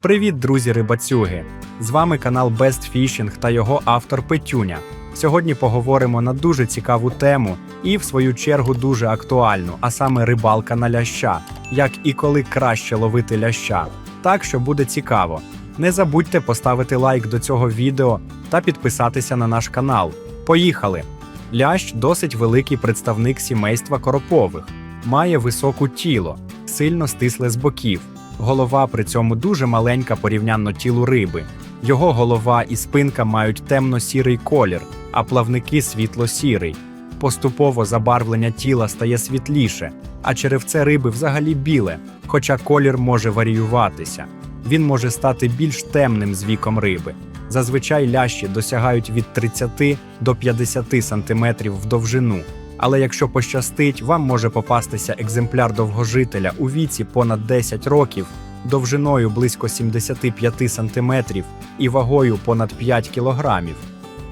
Привіт, друзі рибацюги! З вами канал Best Fishing та його автор Петюня. Сьогодні поговоримо на дуже цікаву тему і, в свою чергу, дуже актуальну, а саме рибалка на ляща, як і коли краще ловити ляща. Так що буде цікаво. Не забудьте поставити лайк до цього відео та підписатися на наш канал. Поїхали! Лящ досить великий представник сімейства коропових, має високу тіло, сильно стисле з боків. Голова при цьому дуже маленька порівняно тілу риби. Його голова і спинка мають темно-сірий колір, а плавники світло-сірий. Поступово забарвлення тіла стає світліше, а черевце риби взагалі біле, хоча колір може варіюватися. Він може стати більш темним з віком риби. Зазвичай лящі досягають від 30 до 50 см в довжину. Але якщо пощастить, вам може попастися екземпляр довгожителя у віці понад 10 років, довжиною близько 75 см і вагою понад 5 кілограмів.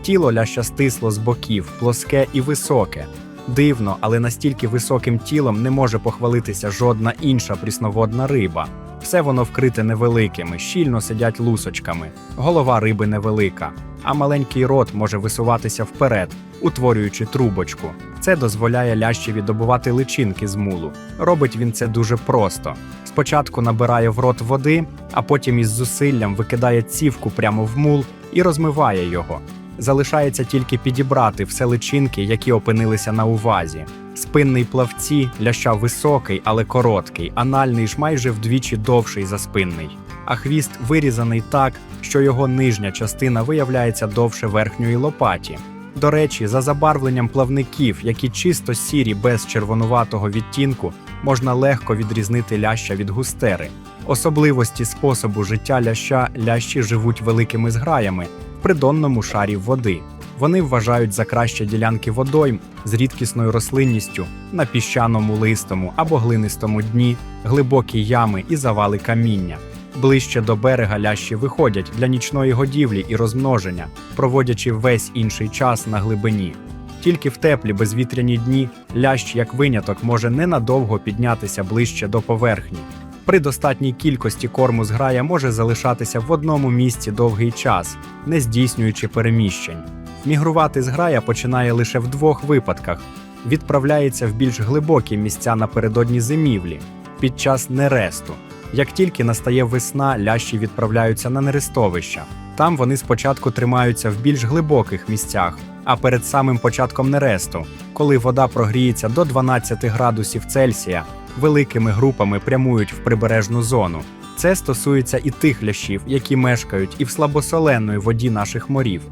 Тіло ляща стисло з боків, плоске і високе. Дивно, але настільки високим тілом не може похвалитися жодна інша прісноводна риба. Все воно вкрите невеликими, щільно сидять лусочками. Голова риби невелика, а маленький рот може висуватися вперед, утворюючи трубочку. Це дозволяє лящеві добувати личинки з мулу. Робить він це дуже просто. Спочатку набирає в рот води, а потім із зусиллям викидає цівку прямо в мул і розмиває його. Залишається тільки підібрати все личинки, які опинилися на увазі. Спинний плавці ляща високий, але короткий, анальний ж майже вдвічі довший за спинний. А хвіст вирізаний так, що його нижня частина виявляється довше верхньої лопаті. До речі, за забарвленням плавників, які чисто сірі без червонуватого відтінку, можна легко відрізнити ляща від густери. Особливості способу життя ляща лящі живуть великими зграями в придонному шарі води. Вони вважають за краще ділянки водойм з рідкісною рослинністю на піщаному листому або глинистому дні, глибокі ями і завали каміння. Ближче до берега лящі виходять для нічної годівлі і розмноження, проводячи весь інший час на глибині. Тільки в теплі безвітряні дні лящ, як виняток, може ненадовго піднятися ближче до поверхні. При достатній кількості корму зграя може залишатися в одному місці довгий час, не здійснюючи переміщень. Мігрувати зграя починає лише в двох випадках: відправляється в більш глибокі місця напередодні зимівлі під час нересту. Як тільки настає весна, лящі відправляються на нерестовища. Там вони спочатку тримаються в більш глибоких місцях, а перед самим початком нересту, коли вода прогріється до 12 градусів Цельсія, великими групами прямують в прибережну зону. Це стосується і тих лящів, які мешкають і в слабосоленої воді наших морів.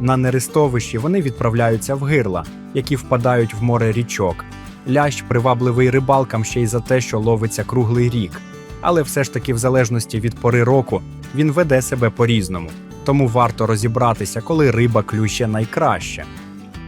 На нерестовищі вони відправляються в гирла, які впадають в море річок. Лящ привабливий рибалкам ще й за те, що ловиться круглий рік. Але все ж таки, в залежності від пори року, він веде себе по-різному. Тому варто розібратися, коли риба клюще найкраще.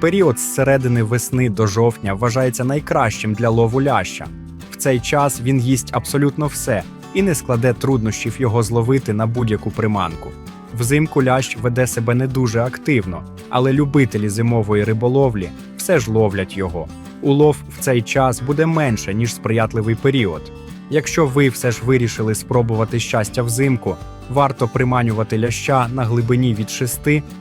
Період з середини весни до жовтня вважається найкращим для лову ляща. В цей час він їсть абсолютно все і не складе труднощів його зловити на будь-яку приманку. Взимку лящ веде себе не дуже активно, але любителі зимової риболовлі все ж ловлять його. Улов в цей час буде менше, ніж сприятливий період. Якщо ви все ж вирішили спробувати щастя взимку, варто приманювати ляща на глибині від 6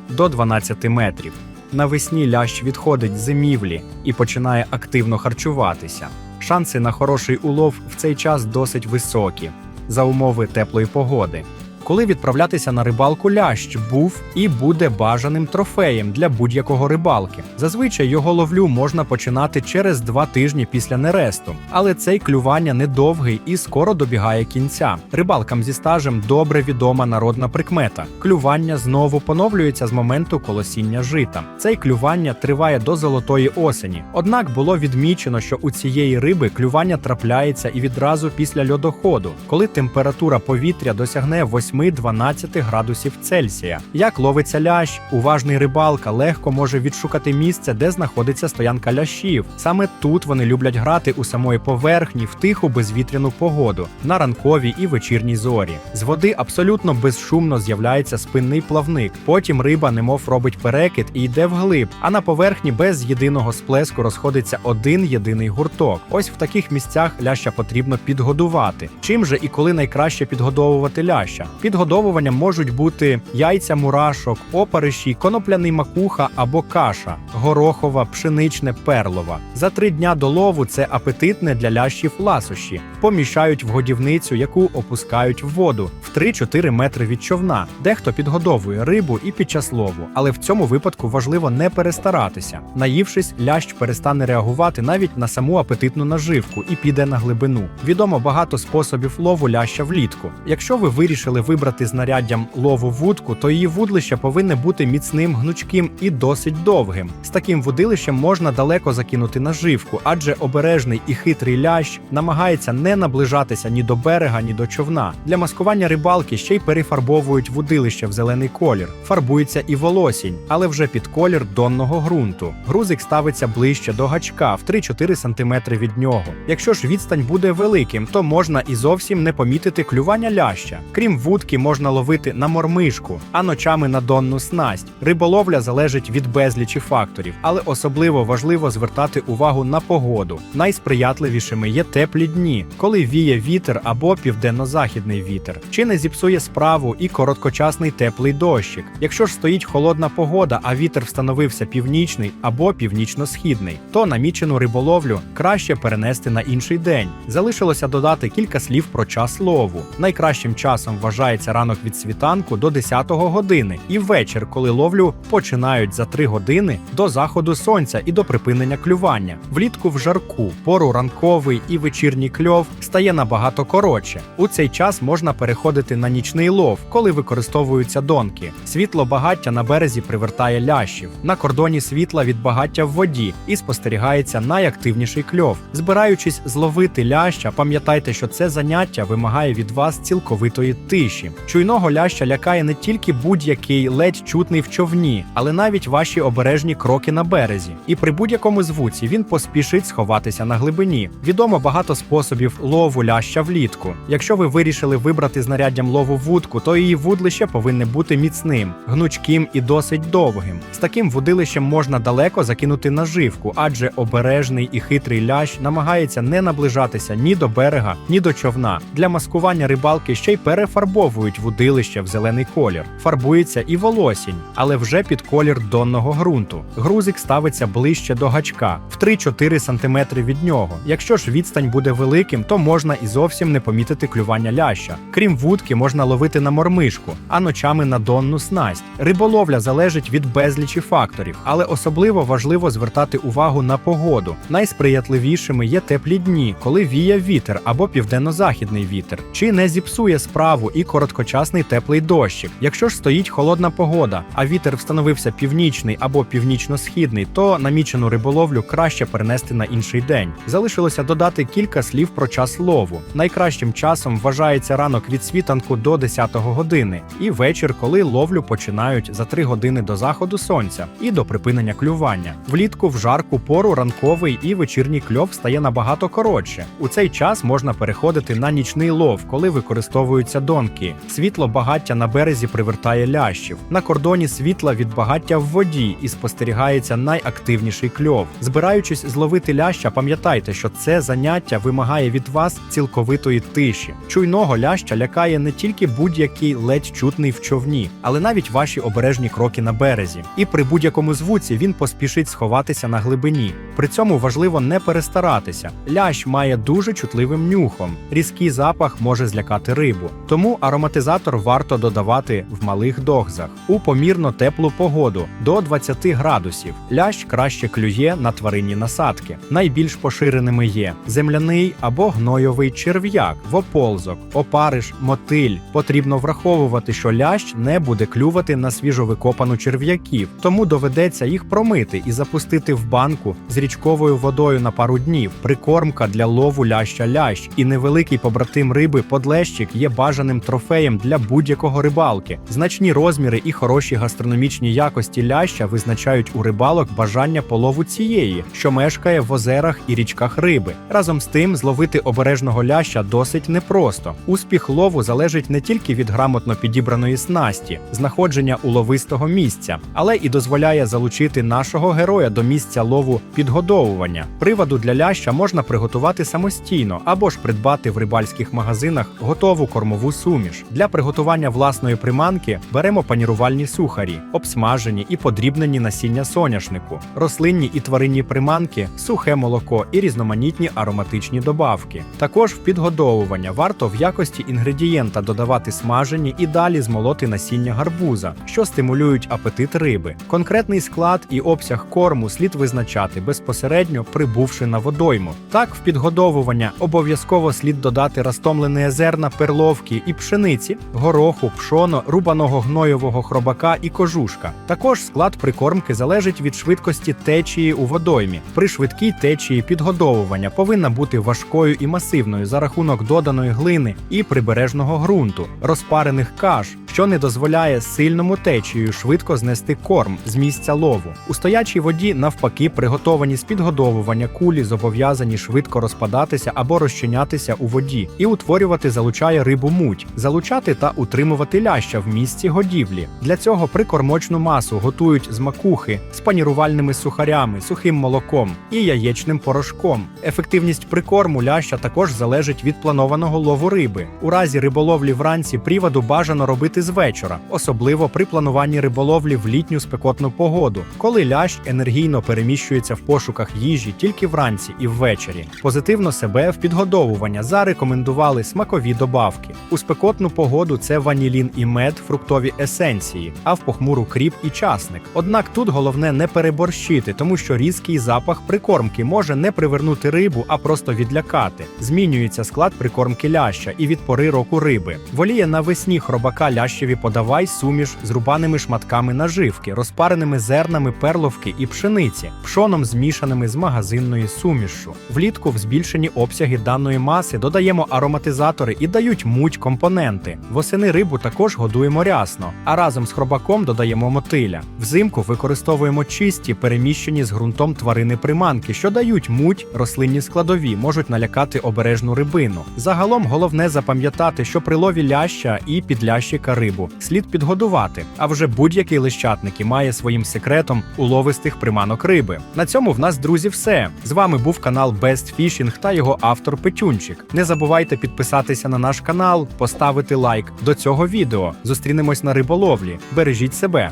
до 12 метрів. Навесні лящ відходить зимівлі і починає активно харчуватися. Шанси на хороший улов в цей час досить високі за умови теплої погоди. Коли відправлятися на рибалку лящ був і буде бажаним трофеєм для будь-якого рибалки. Зазвичай його ловлю можна починати через два тижні після нересту, але цей клювання недовгий і скоро добігає кінця. Рибалкам зі стажем добре відома народна прикмета. Клювання знову поновлюється з моменту колосіння жита. Цей клювання триває до золотої осені. Однак було відмічено, що у цієї риби клювання трапляється і відразу після льодоходу, коли температура повітря досягне 8 8-12 градусів Цельсія. Як ловиться лящ, уважний рибалка легко може відшукати місце, де знаходиться стоянка лящів. Саме тут вони люблять грати у самої поверхні в тиху безвітряну погоду на ранковій і вечірній зорі. З води абсолютно безшумно з'являється спинний плавник. Потім риба немов робить перекид і йде вглиб, а на поверхні без єдиного сплеску розходиться один єдиний гурток. Ось в таких місцях ляща потрібно підгодувати. Чим же і коли найкраще підгодовувати ляща? Підгодовуванням можуть бути яйця мурашок, опариші, конопляний макуха або каша, горохова, пшеничне, перлова. За три дня до лову це апетитне для лящів ласощі. Поміщають в годівницю, яку опускають в воду в 3-4 метри від човна. Дехто підгодовує рибу і під час лову, але в цьому випадку важливо не перестаратися. Наївшись, лящ перестане реагувати навіть на саму апетитну наживку і піде на глибину. Відомо багато способів лову ляща влітку. Якщо ви вирішили вибрати знаряддям лову вудку, то її вудлище повинне бути міцним, гнучким і досить довгим. З таким вудилищем можна далеко закинути наживку, адже обережний і хитрий лящ намагається не наближатися ні до берега, ні до човна. Для маскування рибалки ще й перефарбовують вудилище в зелений колір. Фарбується і волосінь, але вже під колір донного ґрунту. Грузик ставиться ближче до гачка в 3-4 см від нього. Якщо ж відстань буде великим, то можна і зовсім не помітити клювання ляща. Крім вудки, можна ловити на мормишку, а ночами на донну снасть. Риболовля залежить від безлічі факторів, але особливо важливо звертати увагу на погоду. Найсприятливішими є теплі дні, коли віє вітер або південно-західний вітер. Чи не зіпсує справу і короткочасний теплий дощик. Якщо ж стоїть холодна погода, а вітер встановився північний або північно-східний, то намічену риболовлю краще перенести на інший день. Залишилося додати кілька слів про час лову. Найкращим часом вважається ранок від світанку до 10 години, і ввечір, коли ловлю починають за 3 години до заходу сонця і до припинення клювання. Влітку в жарку, пору ранковий і вечірній кльов стає набагато коротше. У цей час можна переходити на нічний лов, коли використовуються донки. Світло багаття на березі привертає лящів. На кордоні світла від багаття в воді і спостерігається найактивніший кльов. Збираючись зловити ляща, пам'ятайте, що це заняття вимагає від вас цілковитої тиші. Чуйного ляща лякає не тільки будь-який ледь чутний в човні, але навіть ваші обережні кроки на березі. І при будь-якому звуці він поспішить сховатися на глибині. Відомо багато способів лову ляща влітку. Якщо ви вирішили вибрати знаряддям лову вудку, то її вудлище повинне бути міцним, гнучким і досить довгим. З таким вудилищем можна далеко закинути наживку, адже обережний і хитрий лящ намагається не наближатися ні до берега, ні до човна. Для маскування рибалки ще й перефарбовують вудилище в зелений колір. Фарбується і волосінь, але вже під колір донного ґрунту. Грузик ставиться ближче до гачка в 3-4 см від нього. Якщо ж відстань буде великим, то можна і зовсім не помітити клювання ляща. Крім вудки, можна ловити на мормишку, а ночами на донну снасть. Риболовля залежить від безлічі факторів, але особливо важливо звертати увагу на погоду. Найсприятливішими є теплі дні, коли віє вітер або південно-західний вітер, чи не зіпсує справу і короткочасний теплий дощик. Якщо ж стоїть холодна погода, а вітер встановився північний або північно-східний, то намічену риболовлю краще перенести на інший день. Залишилося додати кілька слів про час лову. Найкращим часом вважається ранок від світанку до 10 години, і вечір, коли ловлю починають за 3 години до заходу сонця і до припинення клювання. Влітку в жарку пору ранковий і вечірній кльов стає набагато коротше. У цей час можна переходити на нічний лов, коли використовуються донки. Світло багаття на березі привертає лящів. На кордоні світла від багаття в воді і спостерігається найактивніший кльов. Збираючись зловити ляща, пам'ятайте, що це заняття вимагає від вас цілковитої тиші. Чуйного ляща лякає не тільки будь-який ледь чутний в човні, але навіть ваші обережні кроки на березі. І при будь-якому звуці він поспішить сховатися на глибині. При цьому важливо не перестаратися. Лящ має дуже чутливим нюхом. Різкий запах може злякати рибу. Тому ароматизатор варто додавати в малих догзах у помірно теплу погоду до 20 градусів. Лящ краще клює на тваринні насадки. Найбільш поширеними є земляний або гнойовий черв'як, воползок, опариш, мотиль. Потрібно враховувати, що лящ не буде клювати на свіжовикопану черв'яків, тому доведеться їх промити і запустити в банку з річковою водою на пару днів. Прикормка для лову ляща лящ і невеликий побратим риби подлещик є бажаним трофеєм для будь-якого рибалки. Значні розміри і хороші гастрономічні якості ляща визначають у рибалок бажання полову цієї, що мешкає в озерах і річках риби. Разом з тим, зловити обережного ляща досить непросто. Успіх лову залежить не тільки від грамотно підібраної снасті, знаходження уловистого місця, але і дозволяє залучити нашого героя до місця лову підгодовування. Приводу для ляща можна приготувати самостійно або ж придбати в рибальських магазинах готову кормову суміш. Для приготування власної приманки беремо панірувальні сухарі, обсмажені і подрібнені насіння соняшнику, рослинні і тваринні приманки, сухе молоко і різноманітні ароматичні добавки. Також в підгодовування варто в якості інгредієнта додавати смажені і далі змолоти насіння гарбуза, що стимулюють апетит риби. Конкретний склад і обсяг корму слід визначати безпосередньо прибувши на водойму. Так, в підгодовування обов'язково слід додати розтомлені зерна перловки і пшениці, гороху, пшоно, рубаного гноєвого хробака і кожушка. Також склад прикормки залежить від швидкості течії у водоймі. При швидкій течії підгодовування повинна бути важкою і масивною за рахунок доданої глини і прибережного ґрунту, розпарених каш, що не дозволяє сильному течією швидко знести корм з місця лову. У стоячій воді, навпаки, приготовані з підгодовування кулі зобов'язані швидко розпадатися або розчинятися у воді і утворювати залучає рибу муть, залучати та утримувати ляща в місці годівлі. Для цього прикормочну масу готують з макухи, з панірувальними сухарями, сухим молоком і яєчним порошком. Ефективність прикорму ляща також залежить від планованого лову риби. У разі риболовлі вранці приводу бажано робити з вечора, особливо при плануванні риболовлі в літню спекотну погоду, коли лящ енергійно переміщується в пошуках їжі тільки вранці і ввечері. Позитивно себе в підгодовування зарекомендували смакові добавки. У спекотну погоду це ванілін і мед, фруктові есенції, а в похмуру кріп і часник. Однак тут головне не переборщити, тому що різкий запах прикормки може не привернути рибу, а просто відлякати. Змінюється склад прикормки ляща і від пори року риби. Воліє навесні хробака лящеві подавай суміш з рубаними шматками наживки, розпареними зернами перловки і пшениці, пшоном змішаними з магазинної сумішшю. Влітку в збільшені обсяги даної маси додаємо ароматизатори і дають муть компоненти. Восени рибу також годуємо рясно, а разом з хробаком додаємо мотиля. Взимку використовуємо чисті, переміщені з ґрунтом тварини приманки, що дають муть, рослинні складові, можуть налякати обережну рибину. Загалом головне запам'ятати, що при лові ляща і підлящика рибу слід підгодувати, а вже будь-який лищатник і має своїм секретом уловистих приманок риби. На цьому в нас, друзі, все. З вами був канал Best Fishing та його автор Петюнчик. Не забувайте підписатися на наш канал, поставити лайк до цього відео. Зустрінемось на риболовлі. Бережіть себе.